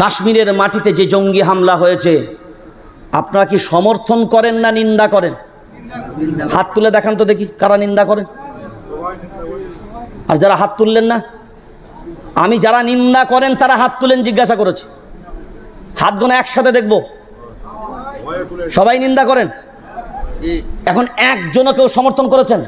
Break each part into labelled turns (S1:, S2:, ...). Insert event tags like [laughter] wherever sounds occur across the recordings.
S1: কাশ্মীরের মাটিতে যে জঙ্গি হামলা হয়েছে, আপনারা কি সমর্থন করেন না নিন্দা করেন? হাত তুলে দেখান তো দেখি, কারা নিন্দা করেন? আর যারা হাত তুললেন না, আমি যারা নিন্দা করেন, তারা হাত তুলেন জিজ্ঞাসা করেছি। হাত গোনা একসাথে দেখব। সবাই নিন্দা করেন? এখন একজনও কেউ সমর্থন করেছেন?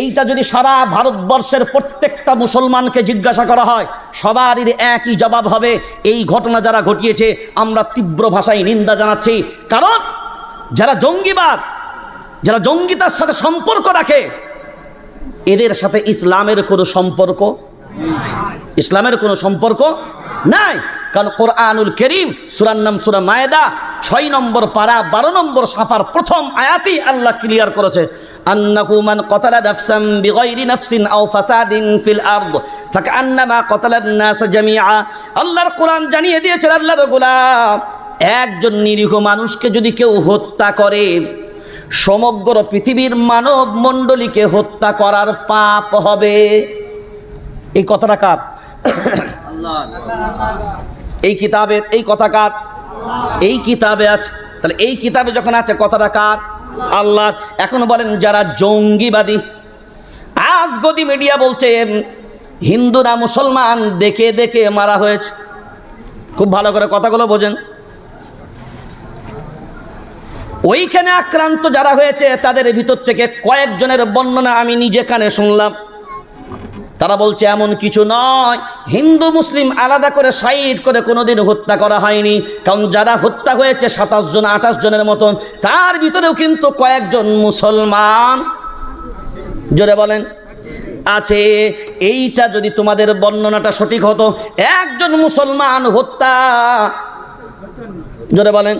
S1: এইটা যদি সারা ভারতবর্ষের প্রত্যেকটা মুসলমানকে জিজ্ঞাসা করা হয়, সবারই একই জবাব হবে, এই ঘটনা যারা ঘটিয়েছে, আমরা তীব্র ভাষায় নিন্দা জানাচ্ছি। কারণ যারা জঙ্গিবাদ, যারা জঙ্গিতার সাথে সম্পর্ক রাখে, এদের সাথে ইসলামের কোনো সম্পর্ক ইসলামের কোনো সম্পর্ক নাই। কারণ কোরআনুল করিম, সুরার নাম সুরা মায়েদা, ছয় নম্বর পাড়া বারো নম্বর সাফার প্রথম আয়াতি আল্লাহ ক্লিয়ার করেছে, আন্নাহু মান কতালা বিগাইরি নাফসিন আও ফাসাদিন ফিল আরদ, ফাকান্নামা কতালান নাস জামিআ। আল্লাহর কোরআন জানিয়ে দিয়েছেন আল্লাহর গোলাম একজন নিরীহ মানুষকে যদি কেউ হত্যা করে, সমগ্র পৃথিবীর মানব মণ্ডলীকে হত্যা করার পাপ হবে। এই কথাটা কার? এই কিতাবের এই কথা কার? এই কিতাবে আছে। তাহলে এই কিতাবে যখন আছে, কথাটা কার? আল্লাহ এখন বলেন, যারা জঙ্গিবাদী, আজ গদি মিডিয়া বলছে, হিন্দুরা মুসলমান, দেখে দেখে মারা হয়েছে। খুব ভালো করে কথাগুলো বোঝেন। ওইখানে আক্রান্ত যারা হয়েছে, তাদের ভিতর থেকে কয়েকজনের বর্ণনা আমি নিজে কানে শুনলাম। তারা বলছে, এমন কিছু নয়। হিন্দু, মুসলিম আলাদা করে সাইড করে কোনোদিন হত্যা করা হয়নি। কারণ যারা হত্যা হয়েছে সাতাশ জন, আঠাশ জনের মতন, তার ভিতরেও কিন্তু কয়েকজন মুসলমান। জোরে বলেন। আছে, এইটা যদি তোমাদের বর্ণনাটা সঠিক হতো, একজন মুসলমান হত্যা, জোরে বলেন,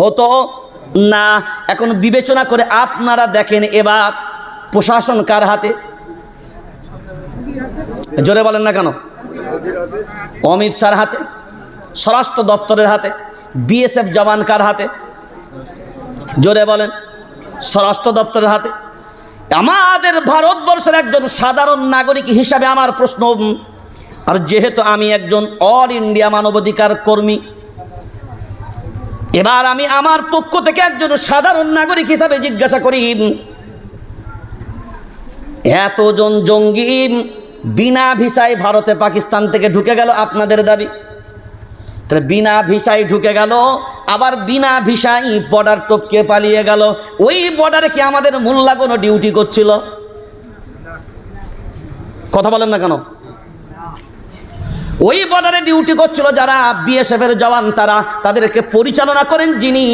S1: হতো না। এখন বিবেচনা করে আপনারা দেখেন এবার প্রশাসন কার হাতে? জোরে বলেন না কেন? অমিত শাহর হাতে, স্বরাষ্ট্র দপ্তরের হাতে, বিএসএফ জওয়ান কার হাতে? জোরে বলেন, স্বরাষ্ট্র দপ্তরের হাতে। আমাদের ভারতবর্ষের একজন সাধারণ নাগরিক হিসাবে আমার প্রশ্ন, আর যেহেতু আমি একজন অল ইন্ডিয়া মানবাধিকার কর্মী, এবার আমি আমার পক্ষ থেকে একজন সাধারণ নাগরিক হিসাবে জিজ্ঞাসা করি, এতজন জঙ্গি বিনা ভিসায় ভারতে পাকিস্তান থেকে ঢুকে গেল আপনাদের দাবি। তাহলে বিনা ভিসায় ঢুকে গেল, আবার বিনা ভিসায় বর্ডার টপকে পালিয়ে গেল। ওই বর্ডারে কি আমাদের মোল্লা কোনো ডিউটি করছিল? কথা বলেন না কেন? ওই বর্ডারে ডিউটি করছিল যারা বিএসএফ এর জওয়ান, তারা তাদেরকে পরিচালনা করেন যিনি,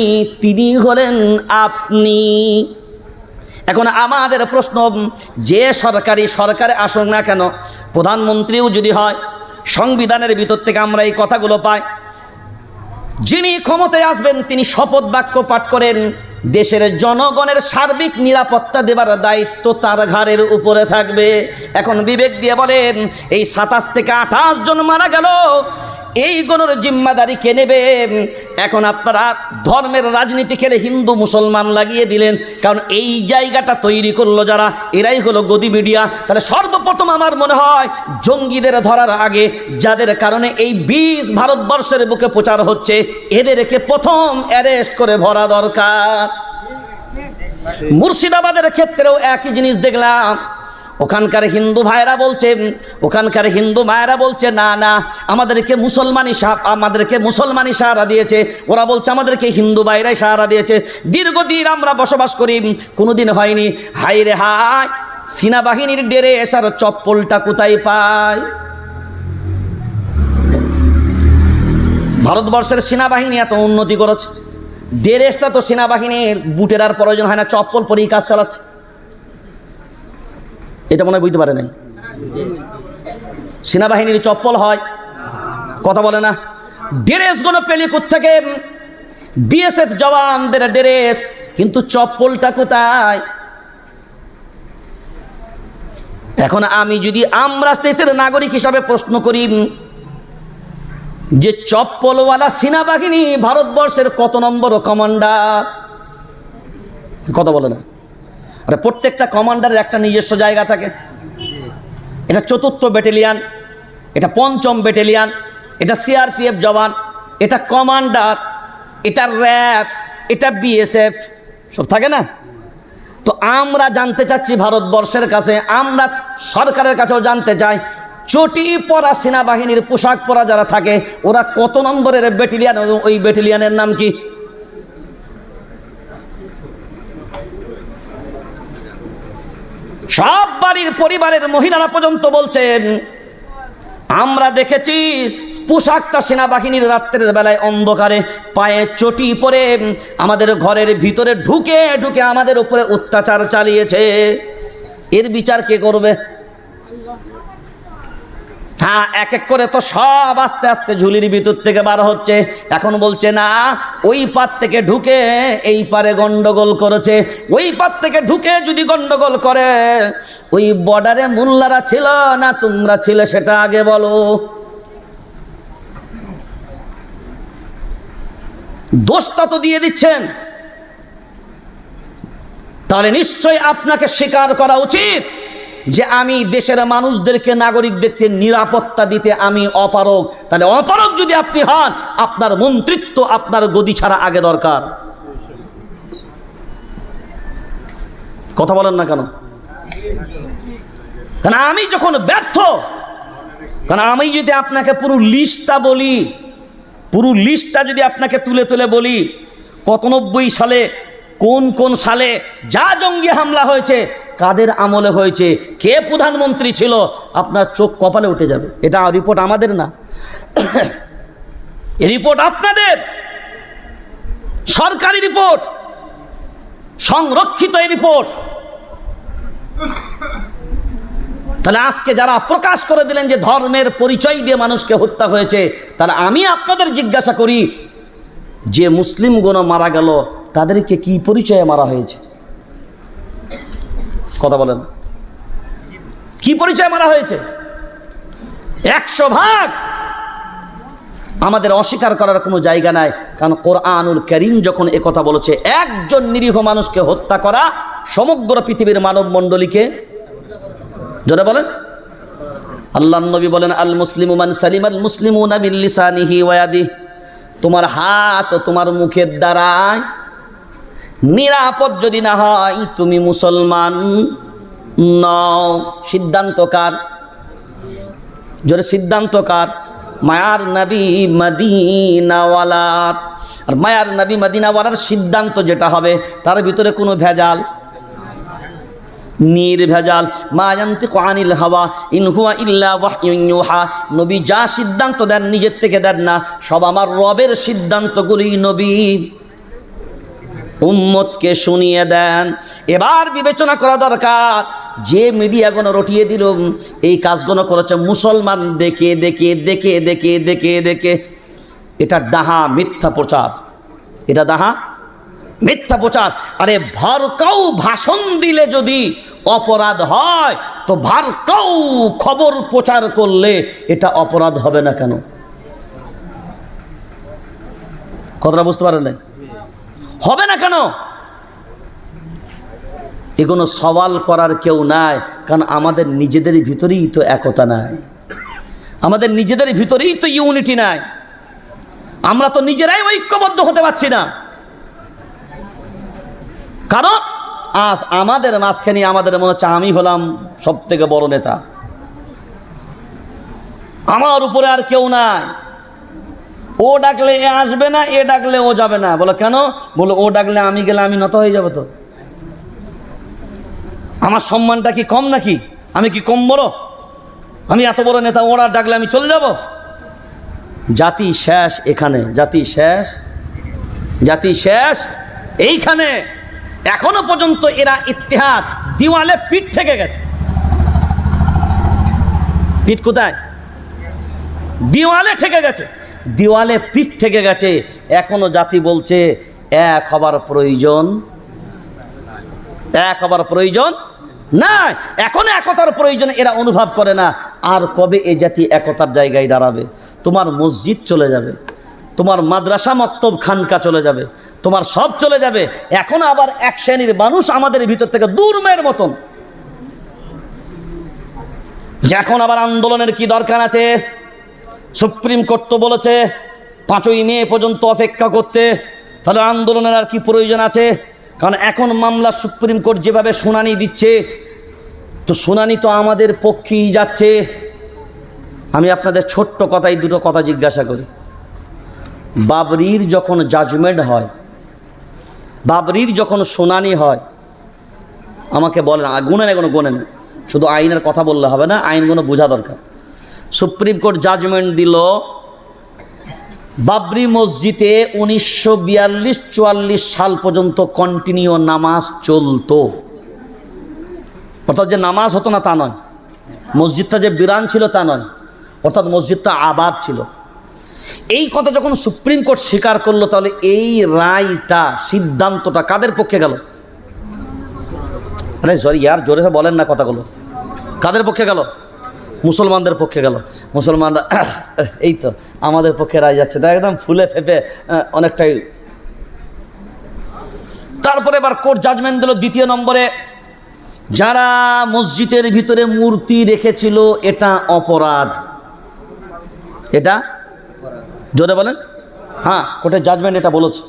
S1: তিনি হলেন আপনি। এখন আমাদের প্রশ্ন, যে সরকারি সরকারে আসুক না কেন, প্রধানমন্ত্রীও যদি হয়, সংবিধানের ভিতর থেকে আমরা এই কথাগুলো পাই, যিনি ক্ষমতায় আসবেন, তিনি শপথ বাক্য পাঠ করেন, দেশের জনগণের সার্বিক নিরাপত্তা দেবার দায়িত্ব তার ঘাড়ের উপরে থাকবে। এখন বিবেক দিয়ে বলেন, এই সাতাশ থেকে আঠাশ জন মারা গেল এই গণর জিম্মাদারি কে নেবে? এখন আপনারা ধর্মের রাজনীতি খেলে হিন্দু মুসলমান লাগিয়ে দিলেন, কারণ এই জায়গাটা তৈরি করল যারা, এরাই হলো গদি মিডিয়া। তাহলে সর্বপ্রথম আমার মনে হয় জঙ্গিদের ধরার আগে যাদের কারণে এই বিষ ভারতবর্ষের বুকে প্রচার হচ্ছে, এদেরকে প্রথম অ্যারেস্ট করে ভরা দরকার। মুর্শিদাবাদের ক্ষেত্রেও একই জিনিস দেখলাম। ওখানকার হিন্দু ভাইরা বলছে, ওখানকার হিন্দু মায়েরা বলছে, না না, আমাদেরকে মুসলমানই আমাদেরকে মুসলমানই সাহারা দিয়েছে। ওরা বলছে, আমাদেরকে হিন্দু ভাইরাই সাহারা দিয়েছে। দীর্ঘদিন আমরা বসবাস করি, কোনোদিন হয়নি। হাই রে হাই সেনাবাহিনীর ডেরে এসার চপ্পলটা কোথায় পায়? ভারতবর্ষের সেনাবাহিনী এত উন্নতি করেছে। দেড়েসটা তো সেনাবাহিনীর বুটের আর প্রয়োজন হয় না, চপ্পল পরেই কাজ চালাচ্ছে। এটা মনে হয় বুঝতে পারে নাই। সেনাবাহিনীর চপ্পল হয়, কথা বলে না। ড্রেসগুলো পেলি থেকে বিএসএফ জওয়ানদের ড্রেস, কিন্তু চপ্পলটা কোথায়? এখন আমি যদি আমরা দেশের নাগরিক হিসাবে প্রশ্ন করি যে চপ্পলওয়ালা সেনাবাহিনী ভারতবর্ষের কত নম্বর কমান্ডার? কথা বলে না। আরে প্রত্যেকটা কমান্ডারের একটা নিজস্ব জায়গা থাকে। এটা চতুর্থ ব্যাটেলিয়ান এটা পঞ্চম ব্যাটালিয়ান এটা সিআরপিএফ জওয়ান, এটা কমান্ডার এটা র্যাব এটা বিএসএফ সব থাকে না? তো আমরা জানতে চাচ্ছি ভারতবর্ষের কাছে, আমরা সরকারের কাছেও জানতে চাই চটি পরা সেনাবাহিনীর পোশাক পরা যারা থাকে, ওরা কত নম্বরের ব্যাটালিয়ান ওই ব্যাটালিয়ানের নাম কি? সব বাড়ির পরিবারের মহিলারা পর্যন্ত বলছেন, আমরা দেখেছি পোশাকটা সেনাবাহিনীর রাত্রের বেলায় অন্ধকারে পায়ে চটি পরে আমাদের ঘরের ভিতরে ঢুকে ঢুকে আমাদের উপরে অত্যাচার চালিয়েছে। এর বিচার কে করবে? হ্যাঁ এক এক করে তো সব আস্তে আস্তে ঝুলির ভিতর থেকে বার হচ্ছে। এখন বলছে, না, ওই পার থেকে ঢুকে এই পারে গন্ডগোল করেছে। ওই পার থেকে ঢুকে যদি গন্ডগোল করে, ওই বর্ডারে মোল্লারা ছিল না তোমরা ছিলে সেটা আগে বলো। দোষটা তো দিয়ে দিচ্ছেন। তাহলে নিশ্চয় আপনাকে স্বীকার করা উচিত। যে আমি দেশের মানুষদেরকে, নাগরিকদেরকে নিরাপত্তা দিতে আমি অপারগ। তাহলে অপারগ যদি আপনি হন, আপনার মন্ত্রিত্ব আপনার গদি ছাড়া আগে দরকার। কথা বলেন না কেন? কারণ আমি যখন ব্যর্থ, কারণ আমি যদি আপনাকে পুরো লিস্টটা বলি, পুরো লিস্টটা যদি আপনাকে তুলে তুলে বলি, কতনব্বই সালে, কোন কোন সালে যা জঙ্গি হামলা হয়েছে কাদের আমলে হয়েছে? কে প্রধানমন্ত্রী ছিল? আপনার চোখ কপালে উঠে যাবে। এটা রিপোর্ট আমাদের না। [coughs] রিপোর্ট আপনাদের। সরকারি রিপোর্ট সংরক্ষিত এই রিপোর্ট তাহলে আজকে যারা প্রকাশ করে দিলেন যে ধর্মের পরিচয় দিয়ে মানুষকে হত্যা হয়েছে, তাহলে আমি আপনাদের জিজ্ঞাসা করি, যে মুসলিমগণ মারা গেল, তাদেরকে কি পরিচয়ে মারা হয়েছে? কথা বলেন। কি পরিচয় মারা হয়েছে? একশো ভাগ! আমাদের অস্বীকার করার কোনো জায়গা নাই, কারণ কোরআনুল করিম যখন এ কথা বলেছে, একজন নিরীহ মানুষকে হত্যা করা সমগ্র পৃথিবীর মানব মণ্ডলীকে জোরে বলেন। আল্লাহ নবী বলেন, আল মুসলিম মান সালিম আল মুসলিম ওয়াদি তোমার হাত তোমার মুখের দ্বারায় নিরাপদ যদি না হয়, তুমি মুসলমান নও। সিদ্ধান্তকার জোরে সিদ্ধান্তকার মায়ার নবী মদিনাওয়ালার। আর মায়ার নবী মদিনাওয়ালার সিদ্ধান্ত যেটা হবে, তার ভিতরে কোনো ভেজাল? নির্ভেজাল। মায়ান্তি আনিল হাওয়া ইনহুয়া ইল্লা ওয়াহা নবী যা সিদ্ধান্ত দেন, নিজের থেকে দেন না, সব আমার রবের সিদ্ধান্তগুলি নবী উম্মতকে শুনিয়ে দেন। এবার বিবেচনা করা দরকার, যে মিডিয়াগুলো রটিয়ে দিল, এই কাজগুলো করেছে মুসলমান, দেখে দেখে দেখে দেখে দেখে দেখে। এটা ডাহা মিথ্যা প্রচার। এটা ডাহা মিথ্যা প্রচার। আরে ভরকাউ ভাষণ দিলে যদি অপরাধ হয়, তো ভারকাউ খবর প্রচার করলে এটা অপরাধ হবে না কেন? কথাটা বুঝতে পারেন নাই? হবে না কেন? এগুলো সওয়াল করার কেউ নাই, কারণ আমাদের নিজেদের ভিতরেই তো একতা নাই। আমাদের নিজেদের ভিতরেই তো ইউনিটি নাই। আমরা তো নিজেরাই ঐক্যবদ্ধ হতে পারছি না। কারণ আজ আমাদের মাঝখানে আমাদের মনে হচ্ছে আমি হলাম সব থেকে বড় নেতা। আমার উপরে আর কেউ নাই। ও ডাকলে এ আসবে না, এ ডাকলে ও যাবে না। বলো, কেন? বলো, ও ডাকলে আমি গেলে আমি নত হয়ে যাব তো। আমার সম্মানটা কি কম নাকি? আমি কি কম বড়? আমি এত বড় নেতা, ওরা ডাকলে আমি চলে যাব? জাতি শেষ এখানে, জাতি শেষ জাতি শেষ এইখানে। এখনও পর্যন্ত এরা ইতিহাস দিওয়ালে পিঠ থেকে গেছে। পিঠ কোথায়? দিওয়ালে ঠেকে গেছে। দিওয়ালে পিঠ থেকে গেছে। এখনও জাতি বলছে, এক হবার প্রয়োজন। এক হবার প্রয়োজন না এখন একতার প্রয়োজন, এরা অনুভব করে না। আর কবে এ জাতি একতার জায়গায় দাঁড়াবে? তোমার মসজিদ চলে যাবে। তোমার মাদ্রাসা মক্তব খানকা চলে যাবে। তোমার সব চলে যাবে। এখন আবার এক শ্রেণির মানুষ আমাদের ভিতর থেকে দূরমের মতন। যে এখন আবার আন্দোলনের কি দরকার আছে? সুপ্রিম কোর্ট তো বলেছে, পাঁচই মে পর্যন্ত অপেক্ষা করতে। তাহলে আন্দোলনের আর কি প্রয়োজন আছে? কারণ এখন মামলা সুপ্রিম কোর্ট যেভাবে শুনানি দিচ্ছে, তো শুনানি তো আমাদের পক্ষেই যাচ্ছে। আমি আপনাদের ছোট্ট কথাই দুটো কথা জিজ্ঞাসা করি। বাবরির যখন জাজমেন্ট হয়, বাবরির যখন শুনানি হয়, আমাকে বলেন গুনে না কোনো গুনে না, শুধু আইনের কথা বললে হবে না আইনগুলো বোঝা দরকার। সুপ্রিম কোর্ট জাজমেন্ট দিল, বাবরি মসজিদে উনিশশো বিয়াল্লিশ চুয়াল্লিশ সাল পর্যন্ত কন্টিনিউ নামাজ চলতো। অর্থাৎ যে নামাজ হতো না তা নয়, মসজিদটা যে বিরান ছিল তা নয়, অর্থাৎ মসজিদটা আবাদ ছিল। এই কথা যখন সুপ্রিম কোর্ট স্বীকার করল, তাহলে এই রায়টা, সিদ্ধান্তটা কাদের পক্ষে গেল? আরে সরি ইয়ার জোরে বলেন না কথাগুলো। কাদের পক্ষে গেল? মুসলমানদের পক্ষে গেল। মুসলমানরা, [coughs] এই তো, আমাদের পক্ষে রায় যাচ্ছে। তা একদম ফুলে ফেপে অনেকটাই। তারপরে এবার কোর্ট জাজমেন্ট দিল দ্বিতীয় নম্বরে। যারা মসজিদের ভিতরে মূর্তি রেখেছিল, এটা অপরাধ। এটা? জোরে বলেন। হ্যাঁ কোর্টের জাজমেন্ট এটা বলেছে।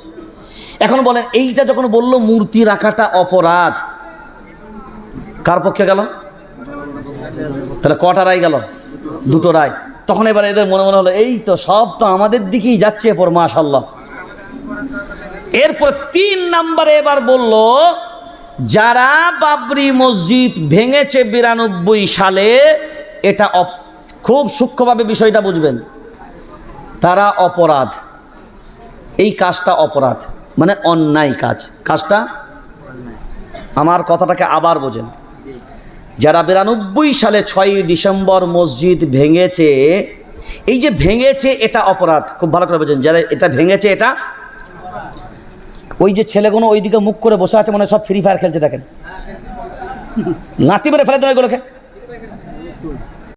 S1: এখন বলেন, এইটা যখন বলল মূর্তি রাখাটা অপরাধ, কার পক্ষে গেল? তাহলে কটা রায় গেল? দুটো রায়। তখন এবার এদের মনে মনে হলো, এই তো সব তো আমাদের দিকেই যাচ্ছে এরপর মাশাল্লাহ এরপর তিন নাম্বারে এবার বলল, যারা বাবরি মসজিদ ভেঙেছে বিরানব্বই সালে, এটা খুব সূক্ষ্মভাবে বিষয়টা বুঝবেন। তারা অপরাধ। এই কাজটা অপরাধ। মানে অন্যায় কাজ। কাজটা? আমার কথাটাকে আবার বোঝেন। যারা বিরানব্বই সালে ছয়ই ডিসেম্বর মসজিদ ভেঙেছে, এই যে ভেঙেছে এটা অপরাধ। খুব ভালো করে বোঝেন, যারা এটা ভেঙেছে এটা, ওই যে ছেলেগুলো ওইদিকে মুখ করে বসে আছে মানে সব ফ্রি ফায়ার খেলছে, দেখেন। নাতি মেরে ফেলে দেন ওইগুলোকে